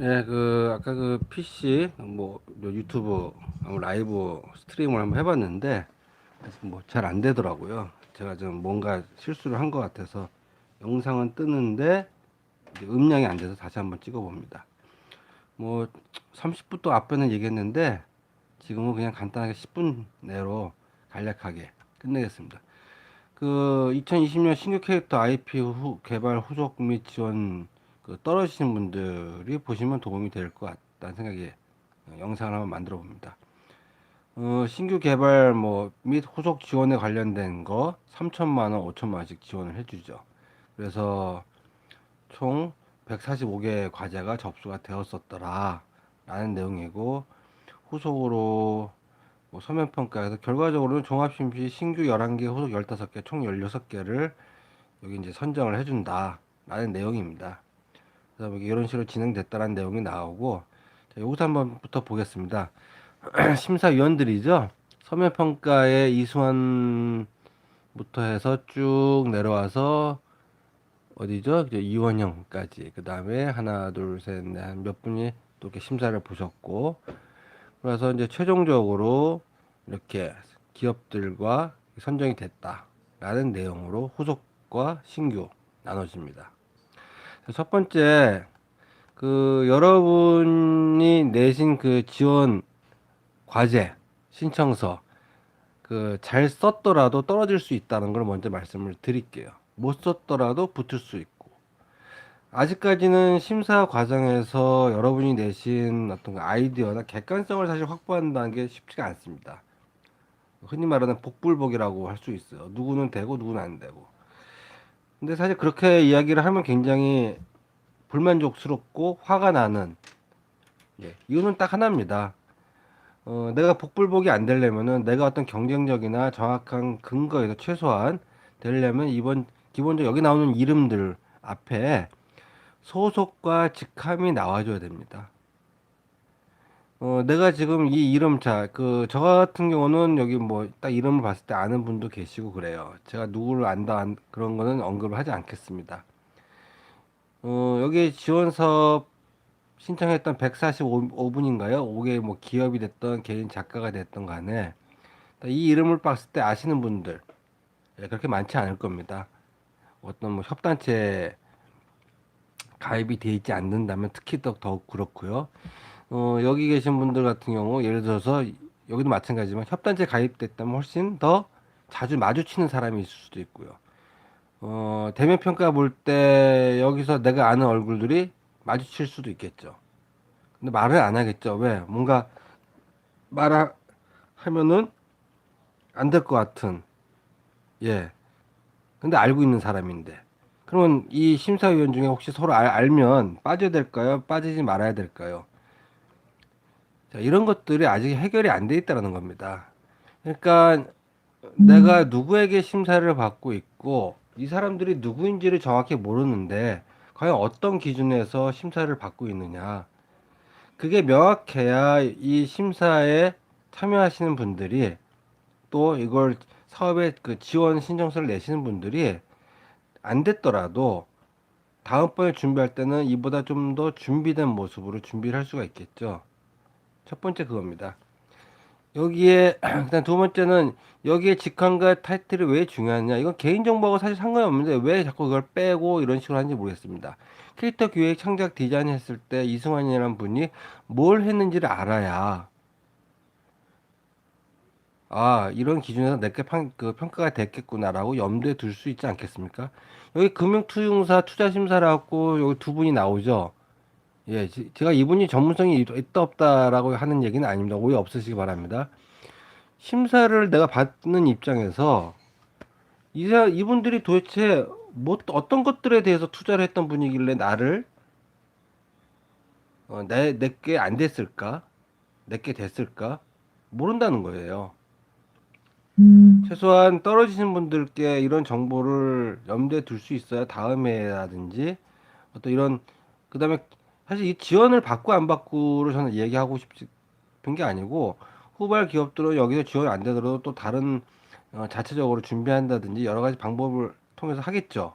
예, 그 아까 그 PC 뭐 유튜브 라이브 스트리밍을 한번 해봤는데 뭐 잘 안 되더라고요. 제가 좀 뭔가 실수를 한 것 같아서 영상은 뜨는데 음량이 안 돼서 다시 한번 찍어봅니다. 뭐 30분 또 앞에는 얘기했는데 지금은 그냥 간단하게 10분 내로 간략하게 끝내겠습니다. 그 2020년 신규 캐릭터 IP 후, 개발 후속 및 지원 그 떨어지신 분들이 보시면 도움이 될 것 같다는 생각에 영상을 한번 만들어 봅니다. 어, 신규 개발 뭐 및 후속 지원에 관련된 거 3천만 원, 5천만 원씩 지원을 해주죠. 그래서 총 145개 과제가 접수가 되었었더라 라는 내용이고 후속으로 뭐 서면 평가에서 결과적으로는 종합심시 신규 11개 후속 15개 총 16개를 여기 이제 선정을 해준다 라는 내용입니다. 그래서 뭐 이런 식으로 진행됐다라는 내용이 나오고 자, 여기서 한번부터 보겠습니다. 심사위원들이죠. 서면 평가에 이수환부터 해서 쭉 내려와서 어디죠? 이원영까지 그 다음에 하나 둘셋넷 몇 분이 또 이렇게 심사를 보셨고 그래서 이제 최종적으로 이렇게 기업들과 선정이 됐다라는 내용으로 후속과 신규 나눠집니다. 첫 번째 그 여러분이 내신 그 지원 과제 신청서 그 잘 썼더라도 떨어질 수 있다는 걸 먼저 말씀을 드릴게요. 못 썼더라도 붙을 수 있고 아직까지는 심사 과정에서 여러분이 내신 어떤 그 아이디어나 객관성을 사실 확보한다는 게 쉽지가 않습니다. 흔히 말하는 복불복이라고 할 수 있어요. 누구는 되고 누구는 안 되고. 근데 사실 그렇게 이야기를 하면 굉장히 불만족스럽고 화가 나는 예, 이유는 딱 하나입니다. 어, 내가 복불복이 안 되려면은 내가 어떤 경쟁력이나 정확한 근거에서 최소한 되려면 이번 기본적으로 여기 나오는 이름들 앞에 소속과 직함이 나와줘야 됩니다. 어, 내가 지금 이 이름 자, 그, 저 같은 경우는 여기 뭐, 딱 이름을 봤을 때 아는 분도 계시고 그래요. 제가 누구를 안다, 안, 그런 거는 언급을 하지 않겠습니다. 어, 여기 지원 사업 신청했던 145분인가요? 5개 뭐 기업이 됐던 개인 작가가 됐던 간에 이 이름을 봤을 때 아시는 분들 예, 그렇게 많지 않을 겁니다. 어떤 뭐 협단체 가입이 돼 있지 않는다면 특히 더 더욱 그렇고요. 어, 여기 계신 분들 같은 경우 예를 들어서 여기도 마찬가지지만 협단체 가입됐다면 훨씬 더 자주 마주치는 사람이 있을 수도 있고요. 어, 대면 평가 볼 때 여기서 내가 아는 얼굴들이 마주칠 수도 있겠죠. 근데 말을 안 하겠죠. 왜? 뭔가 말하면은 안 될 것 같은. 예. 근데 알고 있는 사람인데. 그러면 이 심사위원 중에 혹시 서로 알, 알면 빠져야 될까요? 빠지지 말아야 될까요? 자, 이런 것들이 아직 해결이 안 돼 있다는 겁니다. 그러니까 내가 누구에게 심사를 받고 있고 이 사람들이 누구인지를 정확히 모르는데 과연 어떤 기준에서 심사를 받고 있느냐. 그게 명확해야 이 심사에 참여하시는 분들이 또 이걸 사업에 그 지원 신청서를 내시는 분들이 안 됐더라도 다음번에 준비할 때는 이보다 좀 더 준비된 모습으로 준비를 할 수가 있겠죠. 첫 번째 그겁니다. 여기에 일단 두 번째는 여기에 직함과 타이틀이 왜 중요하냐. 이건 개인정보하고 사실 상관이 없는데 왜 자꾸 그걸 빼고 이런 식으로 하는지 모르겠습니다. 캐릭터 기획 창작 디자인 했을 때 이승환이라는 분이 뭘 했는지를 알아야 아 이런 기준에서 내게 평, 그 평가가 됐겠구나라고 염두에 둘 수 있지 않겠습니까? 여기 금융투융사 투자심사라고 여기 두 분이 나오죠 예, 제가 이분이 전문성이 있다 없다라고 하는 얘기는 아닙니다. 오해 없으시기 바랍니다. 심사를 내가 받는 입장에서 이 이분들이 도대체 뭐 어떤 것들에 대해서 투자를 했던 분이길래 나를 어, 내 내게 안 됐을까? 내게 됐을까? 모른다는 거예요. 음. 최소한 떨어지신 분들께 이런 정보를 염두에 둘 수 있어야 다음에라든지 어떤 이런 그다음에 사실 이 지원을 받고 안 받고를 저는 얘기하고 싶은 게 아니고 후발 기업들은 여기서 지원 안 되더라도 또 다른 어, 자체적으로 준비한다든지 여러 가지 방법을 통해서 하겠죠.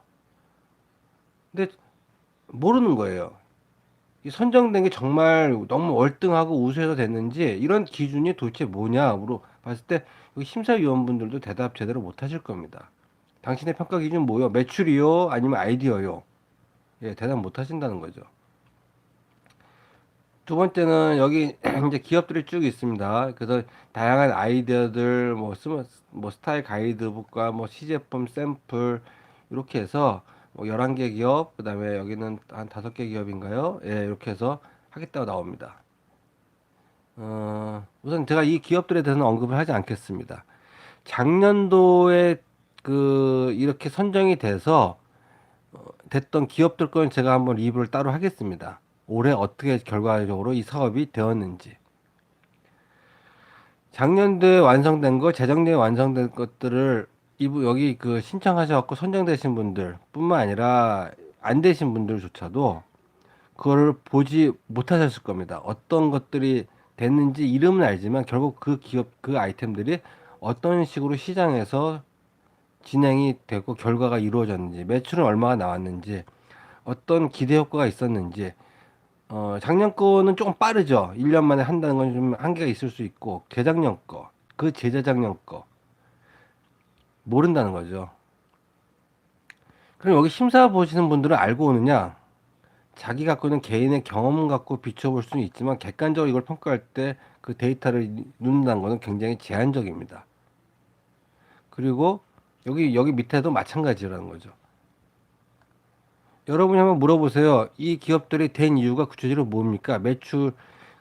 근데 모르는 거예요. 이 선정된 게 정말 너무 월등하고 우수해서 됐는지 이런 기준이 도대체 뭐냐 물어봤을 때 심사위원분들도 대답 제대로 못 하실 겁니다. 당신의 평가 기준 뭐요? 매출이요? 아니면 아이디어요? 예, 대답 못 하신다는 거죠. 두 번째는 여기 이제 기업들이 쭉 있습니다. 그래서 다양한 아이디어들, 뭐, 스마, 뭐 스타일 가이드북과 뭐 시제품 샘플 이렇게 해서 뭐 11개 기업, 그 다음에 여기는 한 5개 기업인가요? 예, 이렇게 해서 하겠다고 나옵니다. 어, 우선 제가 이 기업들에 대해서는 언급을 하지 않겠습니다. 작년도에 그 이렇게 선정이 돼서 어, 됐던 기업들 건 제가 한번 리뷰를 따로 하겠습니다. 올해 어떻게 결과적으로 이 사업이 되었는지. 작년도에 완성된 거, 재작년에 완성된 것들을 이부 여기 그 신청하셔갖고 선정되신 분들뿐만 아니라 안 되신 분들조차도 그거를 보지 못하셨을 겁니다. 어떤 것들이 됐는지 이름은 알지만 결국 그 기업 그 아이템들이 어떤 식으로 시장에서 진행이 되고 결과가 이루어졌는지 매출은 얼마가 나왔는지 어떤 기대 효과가 있었는지 어, 작년 거는 조금 빠르죠. 1년 만에 한다는 건 좀 한계가 있을 수 있고 재작년 거, 그 재재작년 거 모른다는 거죠. 그럼 여기 심사 보시는 분들은 알고 오느냐? 자기 갖고 있는 개인의 경험 갖고 비춰볼 수는 있지만 객관적으로 이걸 평가할 때 그 데이터를 넣는다는 것은 굉장히 제한적입니다. 그리고 여기 여기 밑에도 마찬가지라는 거죠. 여러분이 한번 물어보세요. 이 기업들이 된 이유가 구체적으로 뭡니까? 매출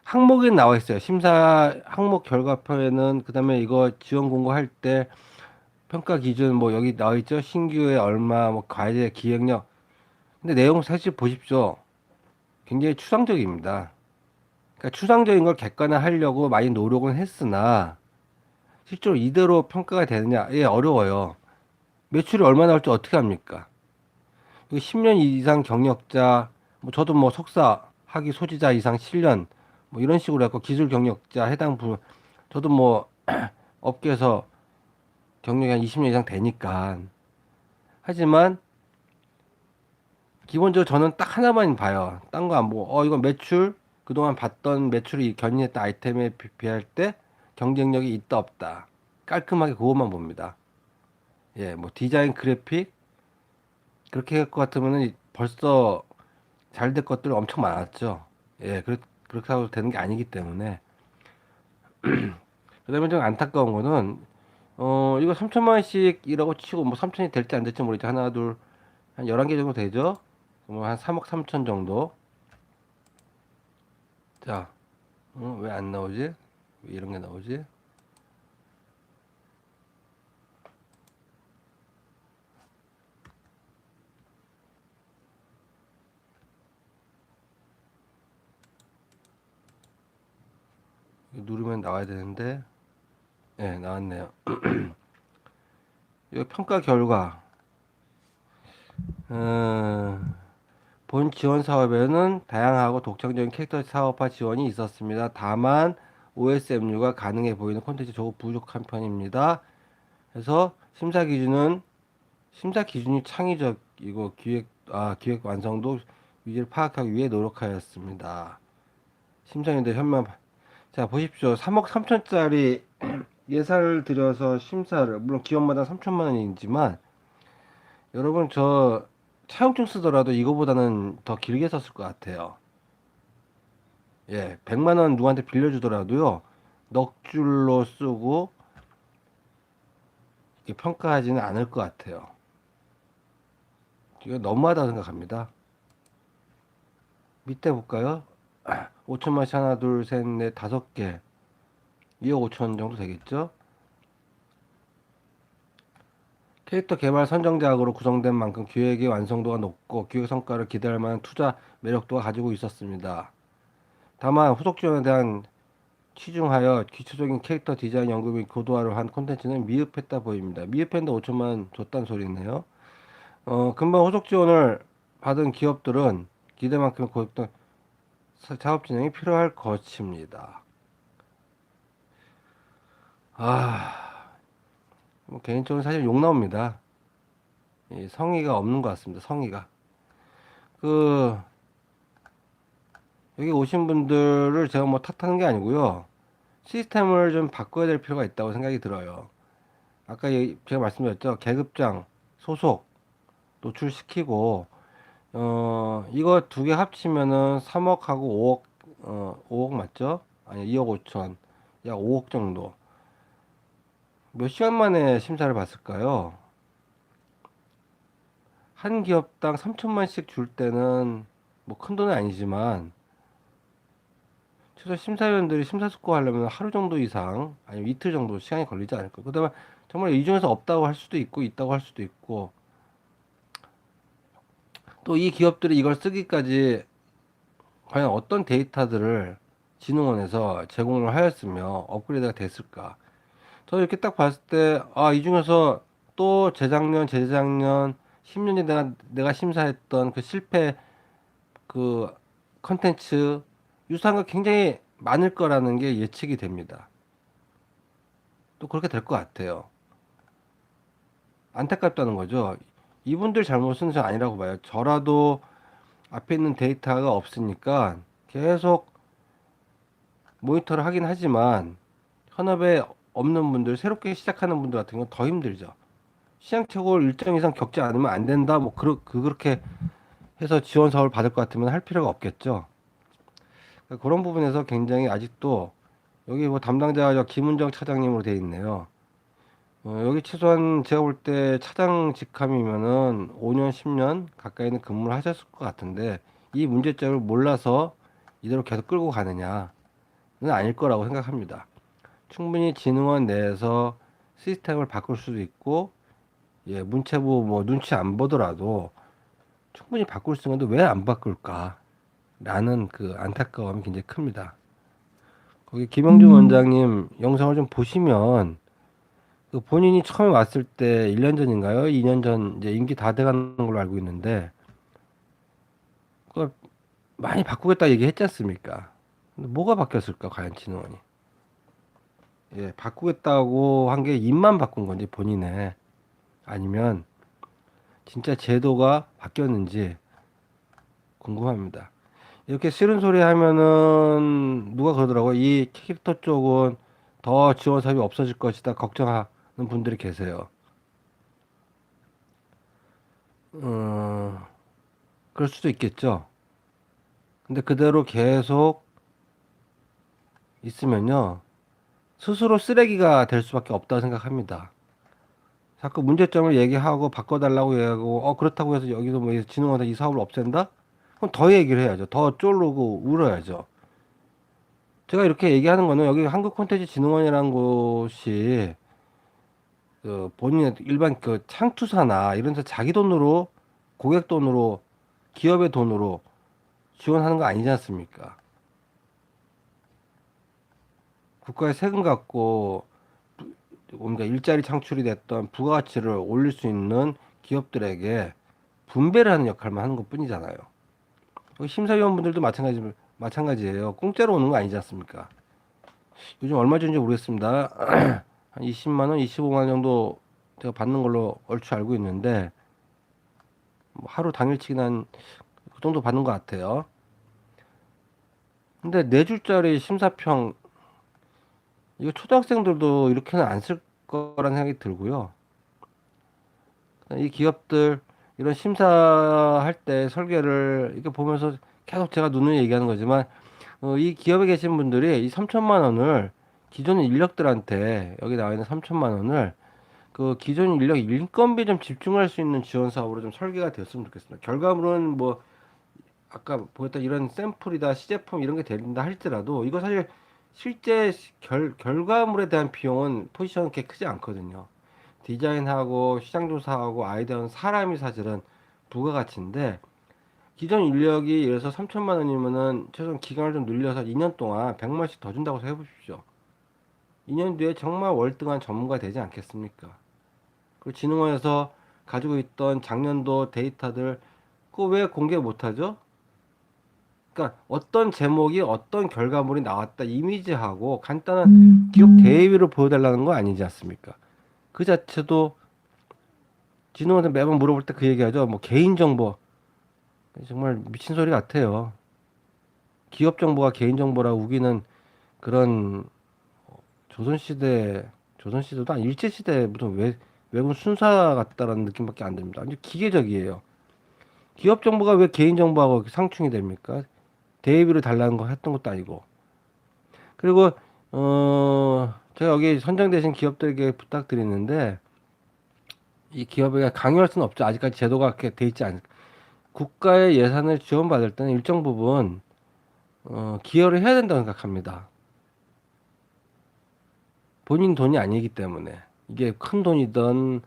항목에 나와 있어요. 심사 항목 결과표에는 그다음에 이거 지원 공고할 때 평가 기준 뭐 여기 나와 있죠. 신규에 얼마 뭐 과제 기획력. 근데 내용 사실 보십시오. 굉장히 추상적입니다. 그러니까 추상적인 걸 객관화하려고 많이 노력은 했으나 실제로 이대로 평가가 되느냐? 예, 어려워요. 매출이 얼마 나올지 어떻게 합니까? 10년 이상 경력자, 뭐 저도 뭐 석사 학위 소지자 이상 7년 뭐 이런 식으로 해서 기술 경력자 해당 부 저도 뭐 업계에서 경력이 한 20년 이상 되니까 하지만 기본적으로 저는 딱 하나만 봐요. 딴 거 안 보고 어 이건 매출 그동안 봤던 매출이 견인했던 아이템에 비- 비할 때 경쟁력이 있다 없다 깔끔하게 그것만 봅니다. 예, 뭐 디자인 그래픽 그렇게 할 것 같으면은 벌써 잘 될 것들 엄청 많았죠. 예, 그렇, 그렇게 하고 되는 게 아니기 때문에. 그 다음에 좀 안타까운 거는, 어, 이거 3천만 원씩이라고 치고, 뭐 3천이 될지 안 될지 모르겠죠. 하나, 둘, 한 11개 정도 되죠? 뭐 한 3억 3천 정도. 자, 어, 왜 안 나오지? 왜 이런 게 나오지? 누르면 나와야 되는데, 예, 나왔네요. 이거 평가 결과. 어, 본 지원 사업에는 다양하고 독창적인 캐릭터 사업화 지원이 있었습니다. 다만 OSMU가 가능해 보이는 콘텐츠 조금 부족한 편입니다. 그래서 심사 기준은 심사 기준이 창의적이고 기획 아 기획 완성도 위기를 파악하기 위해 노력하였습니다. 심사위원들 현명 자 보십시오. 3억 3천짜리 예산을 들여서 심사를 물론 기업마다 3천만 원이지만 여러분 저 차용증 쓰더라도 이거보다는 더 길게 썼을 것 같아요. 예, 100만 원 누구한테 빌려주더라도요. 넉 줄로 쓰고 이렇게 평가하지는 않을 것 같아요. 이거 너무하다고 생각합니다. 밑에 볼까요? 5천만 원씩 하나, 둘, 셋, 넷, 다섯 개. 2억 5천 정도 되겠죠? 캐릭터 개발 선정작으로 구성된 만큼 기획의 완성도가 높고 기획 성과를 기대할 만한 투자 매력도가 가지고 있었습니다. 다만 후속 지원에 대한 치중하여 기초적인 캐릭터 디자인 연구 및 고도화를 한 콘텐츠는 미흡했다 보입니다. 미흡했는데 5천만 원 줬다는 소리네요. 어, 금방 후속 지원을 받은 기업들은 기대만큼 고급 던 사업 진행이 필요할 것입니다. 아, 뭐 개인적으로 사실 욕 나옵니다. 이 성의가 없는 것 같습니다. 성의가. 그 여기 오신 분들을 제가 뭐 탓하는 게 아니고요. 시스템을 좀 바꿔야 될 필요가 있다고 생각이 들어요. 아까 예- 제가 말씀드렸죠. 계급장, 소속 노출시키고 어 이거 두 개 합치면은 3억하고 5억 어 5억 맞죠? 아니 2억 5천 약 5억 정도 몇 시간 만에 심사를 봤을까요? 한 기업당 3천만씩 줄 때는 뭐 큰 돈은 아니지만 최소 심사위원들이 심사숙고하려면 하루 정도 이상 아니면 이틀 정도 시간이 걸리지 않을까. 그다음에 정말 이 중에서 없다고 할 수도 있고 있다고 할 수도 있고 또 이 기업들이 이걸 쓰기까지 과연 어떤 데이터들을 진흥원에서 제공을 하였으며 업그레이드가 됐을까? 저는 이렇게 딱 봤을 때, 아, 이 중에서 또 재작년, 재작년, 10년에 내가, 내가 심사했던 그 실패 그 컨텐츠 유사한 거 굉장히 많을 거라는 게 예측이 됩니다. 또 그렇게 될 것 같아요. 안타깝다는 거죠. 이분들 잘못은 저 아니라고 봐요. 저라도 앞에 있는 데이터가 없으니까 계속 모니터를 하긴 하지만 현업에 없는 분들, 새롭게 시작하는 분들 같은 경우는 더 힘들죠. 시장 최고를 일정 이상 겪지 않으면 안 된다. 뭐 그러, 그 그렇게 해서 지원 사업을 받을 것 같으면 할 필요가 없겠죠. 그러니까 그런 부분에서 굉장히 아직도 여기 뭐 담당자가 저 김은정 차장님으로 돼 있네요. 어, 여기 최소한 제가 볼 때 차장 직함이면은 5년, 10년 가까이는 근무를 하셨을 것 같은데 이 문제점을 몰라서 이대로 계속 끌고 가느냐는 아닐 거라고 생각합니다. 충분히 진흥원 내에서 시스템을 바꿀 수도 있고 예, 문체부 뭐 눈치 안 보더라도 충분히 바꿀 수 있는데 왜 안 바꿀까? 라는 그 안타까움이 굉장히 큽니다. 거기 김영준 원장님 영상을 좀 보시면 그 본인이 처음에 왔을 때 1년 전인가요? 2년 전 이제 임기 다 돼가는 걸로 알고 있는데 그 많이 바꾸겠다 얘기했지 않습니까? 근데 뭐가 바뀌었을까 과연 진흥원이? 예, 바꾸겠다고 한 게 입만 바꾼 건지 본인의 아니면 진짜 제도가 바뀌었는지 궁금합니다. 이렇게 싫은 소리 하면은 누가 그러더라고요. 이 캐릭터 쪽은 더 지원 사업이 없어질 것이다 걱정하는 분들이 계세요. 어, 그럴 수도 있겠죠. 근데 그대로 계속 있으면요. 스스로 쓰레기가 될 수밖에 없다고 생각합니다. 자꾸 문제점을 얘기하고 바꿔달라고 얘기하고 어 그렇다고 해서 여기서 뭐 진흥원에서 이 사업을 없앤다? 그럼 더 얘기를 해야죠. 더 쫄르고 울어야죠. 제가 이렇게 얘기하는 거는 여기 한국 콘텐츠 진흥원이라는 곳이 그 본인의 일반 그 창투사나 이런 데 자기 돈으로 고객 돈으로 기업의 돈으로 지원하는 거 아니지 않습니까? 국가의 세금 갖고 뭔가 일자리 창출이 됐던 부가가치를 올릴 수 있는 기업들에게 분배를 하는 역할만 하는 것 뿐이잖아요. 여기 심사위원분들도 마찬가지, 마찬가지예요. 공짜로 오는 거 아니지 않습니까? 요즘 얼마 주는지 모르겠습니다. 한 20만 원, 25만 원 정도 제가 받는 걸로 얼추 알고 있는데, 뭐 하루 당일치기 한그 정도 받는 것 같아요. 근데 네 줄짜리 심사평 이거 초등학생들도 이렇게는 안 쓸 거라는 생각이 들고요. 이 기업들 이런 심사할 때 설계를 이렇게 보면서 계속 제가 눈을 얘기하는 거지만 어, 이 기업에 계신 분들이 이 3천만 원을 기존 인력들한테 여기 나와 있는 3천만 원을 그 기존 인력 인건비 좀 집중할 수 있는 지원 사업으로 좀 설계가 되었으면 좋겠습니다. 결과물은 뭐 아까 보였던 이런 샘플이다 시제품 이런 게 된다 할지라도 이거 사실 실제 결, 결과물에 대한 비용은 포지션은 그렇게 크지 않거든요. 디자인하고 시장 조사하고 아이디어는 사람이 사실은 부가가치인데 기존 인력이 예를 들어서 3천만 원이면은 최소한 기간을 좀 늘려서 2년 동안 100만씩 더 준다고 해보십시오. 2년 뒤에 정말 월등한 전문가 되지 않겠습니까? 그리고 진흥원에서 가지고 있던 작년도 데이터들 그거 왜 공개 못하죠? 그러니까 어떤 제목이 어떤 결과물이 나왔다 이미지하고 간단한 기업 대회비를 보여달라는 거 아니지 않습니까? 그 자체도 진흥원한테 매번 물어볼 때 그 얘기하죠. 뭐 개인 정보 정말 미친 소리 같아요. 기업 정보가 개인 정보라 우기는 그런 어, 조선시대 조선시대도 아니 일제시대 무슨 외, 외국 순사 같다라는 느낌밖에 안 듭니다. 아주 기계적이에요. 기업 정보가 왜 개인 정보하고 상충이 됩니까? 대비를 달라는 거 했던 것도 아니고. 그리고 어 제가 여기 선정되신 기업들에게 부탁드리는데 이 기업에게 강요할 수는 없죠. 아직까지 제도가 그렇게 돼 있지 않. 국가의 예산을 지원받을 때는 일정 부분 어, 기여를 해야 된다고 생각합니다. 본인 돈이 아니기 때문에 이게 큰 돈이든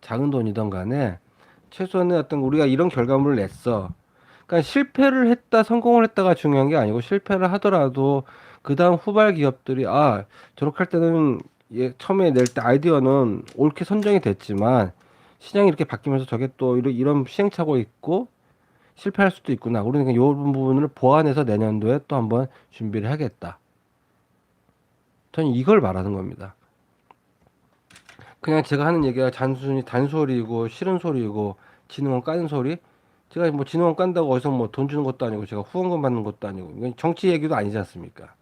작은 돈이든 간에 최소한의 어떤 우리가 이런 결과물을 냈어. 그러니까 실패를 했다, 성공을 했다가 중요한 게 아니고 실패를 하더라도 그 다음 후발 기업들이 아 저렇게 할 때는 예, 처음에 낼 때 아이디어는 옳게 선정이 됐지만 시장이 이렇게 바뀌면서 저게 또 이런, 이런 시행착오 있고 실패할 수도 있구나. 그러니까 이런 부분을 보완해서 내년도에 또 한번 준비를 하겠다. 저는 이걸 말하는 겁니다. 그냥 제가 하는 얘기가 단순히 단소리고 싫은 소리고 진흥원 까는 소리. 제가 뭐 진흥원 깐다고 어디서 뭐 돈 주는 것도 아니고 제가 후원금 받는 것도 아니고 정치 얘기도 아니지 않습니까?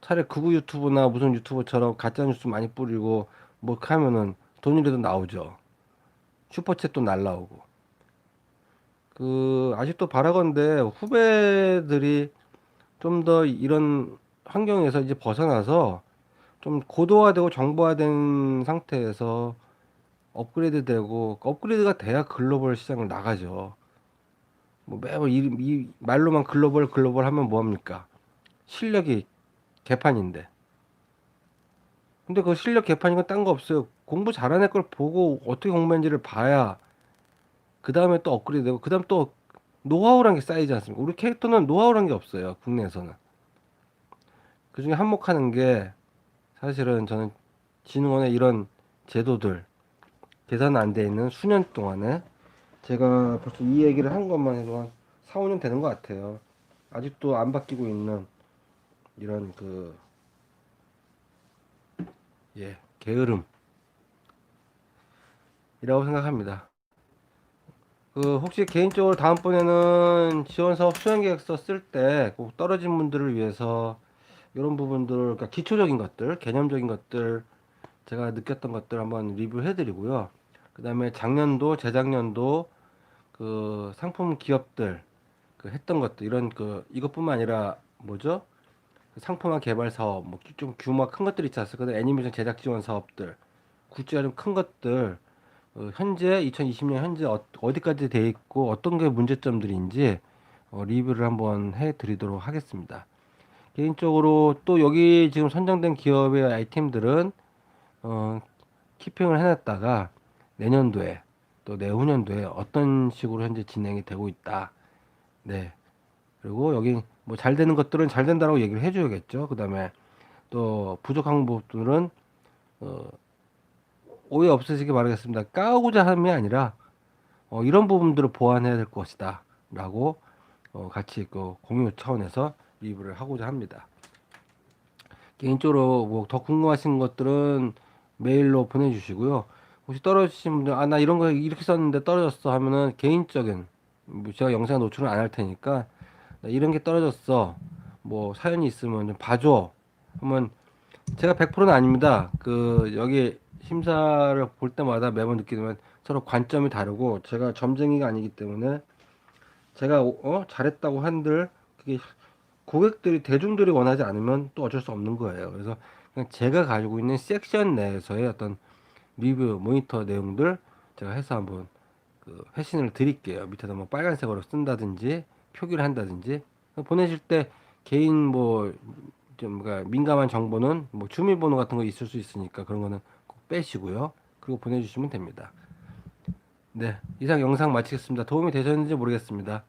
차라리 극우 유튜브나 무슨 유튜버처럼 가짜 뉴스 많이 뿌리고 뭐 하면은 돈이라도 나오죠. 슈퍼챗도 날라오고. 그 아직도 바라건대 후배들이 좀 더 이런 환경에서 이제 벗어나서 좀 고도화되고 정보화된 상태에서 업그레이드 되고 업그레이드가 돼야 글로벌 시장을 나가죠. 뭐 매번 이, 이 말로만 글로벌 글로벌 하면 뭐 합니까? 실력이 개판인데. 근데 그 실력 개판인 건딴 거 없어요. 공부 잘하는 애 걸 보고 어떻게 공부했는지를 봐야 그 다음에 또 업그레이드 되고 그 다음 또 노하우란 게 쌓이지 않습니까? 우리 캐릭터는 노하우란 게 없어요. 국내에서는. 그 중에 한몫하는 게 사실은 저는 진흥원의 이런 제도들 계산 안 돼 있는 수년 동안에 제가 벌써 이 얘기를 한 것만 해도 한 4, 5년 되는 것 같아요. 아직도 안 바뀌고 있는 이런 그, 예, 게으름. 이라고 생각합니다. 그, 혹시 개인적으로 다음번에는 지원 사업 수행 계획서 쓸 때 꼭 떨어진 분들을 위해서 이런 부분들, 그러니까 기초적인 것들, 개념적인 것들, 제가 느꼈던 것들 한번 리뷰해 드리고요. 그 다음에 작년도, 재작년도 그 상품 기업들 그 했던 것들, 이런 그, 이것뿐만 아니라 뭐죠? 그 상품화 개발 사업, 뭐 좀 규모가 큰 것들 있지 않습니까? 애니메이션 제작 지원 사업들, 굿즈가 좀 큰 것들, 어, 현재 2020년 현재 어, 어디까지 돼 있고 어떤 게 문제점들인지 어, 리뷰를 한번 해 드리도록 하겠습니다. 개인적으로 또 여기 지금 선정된 기업의 아이템들은 어, 키핑을 해놨다가 내년도에 또 내후년도에 어떤 식으로 현재 진행이 되고 있다. 네. 그리고 여기 뭐 잘 되는 것들은 잘 된다라고 얘기를 해줘야겠죠. 그 다음에 또 부족한 부분들은 어, 오해 없으시길 바라겠습니다. 까오고자 함이 아니라 어, 이런 부분들을 보완해야 될 것이다. 라고 어, 같이 그 공유 차원에서 리뷰를 하고자 합니다. 개인적으로 뭐 더 궁금하신 것들은 메일로 보내주시고요. 혹시 떨어지신 분들, 아, 나 이런 거 이렇게 썼는데 떨어졌어 하면은 개인적인, 뭐 제가 영상 노출은 안 할 테니까, 나 이런 게 떨어졌어. 뭐 사연이 있으면 좀 봐줘. 하면 제가 100%는 아닙니다. 그, 여기 심사를 볼 때마다 매번 느끼지만 서로 관점이 다르고 제가 점쟁이가 아니기 때문에 제가 어 잘했다고 한들 그게 고객들이 대중들이 원하지 않으면 또 어쩔 수 없는 거예요. 그래서 제가 가지고 있는 섹션 내에서의 어떤 리뷰 모니터 내용들 제가 해서 한번 그 회신을 드릴게요. 밑에다 뭐 빨간색으로 쓴다든지 표기를 한다든지 보내실 때 개인 뭐좀 그러니까 민감한 정보는 뭐 주민번호 같은 거 있을 수 있으니까 그런 거는 꼭 빼시고요. 그리고 보내주시면 됩니다. 네, 이상 영상 마치겠습니다. 도움이 되셨는지 모르겠습니다.